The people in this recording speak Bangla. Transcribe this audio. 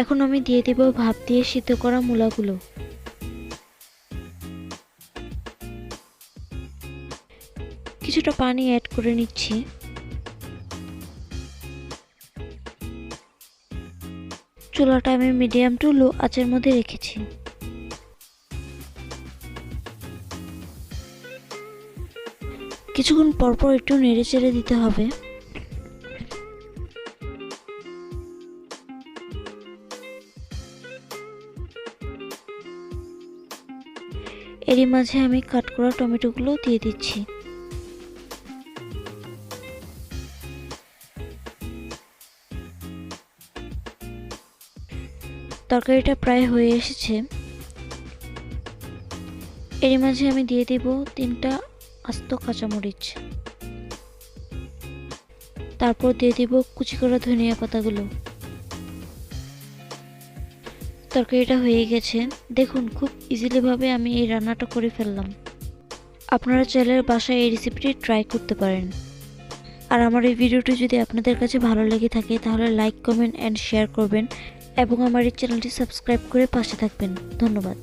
এখন আমি দিয়ে দেব ভাপ দিয়ে সিদ্ধ করা মূলাগুলো। কিছুটা পানি অ্যাড করে নিচ্ছি। চুলাটা আমি মিডিয়াম টু লো আঁচের মধ্যে রেখেছি। কিছুক্ষণ পরপর একটু নেড়ে চেড়ে দিতে হবে। এরই মাঝে আমি কাট করা টমেটোগুলো দিয়ে দিচ্ছি। তরকারিটা প্রায় হয়ে এসেছে। এরই মাঝে আমি দিয়ে দেব তিনটা আস্ত কাঁচামরিচ। তারপর দিয়ে দিব কুচি করা ধনিয়া পাতাগুলো। তরকারিটা হয়ে গেছে। দেখুন, খুব ইজিলিভাবে আমি এই রান্নাটা করে ফেললাম। আপনারা চাইলে বাসায় এই রেসিপিটি ট্রাই করতে পারেন। আর আমার এই ভিডিওটি যদি আপনাদের কাছে ভালো লেগে থাকে, তাহলে লাইক কমেন্ট অ্যান্ড শেয়ার করবেন এবং আমার এই চ্যানেলটি সাবস্ক্রাইব করে পাশে থাকবেন। ধন্যবাদ।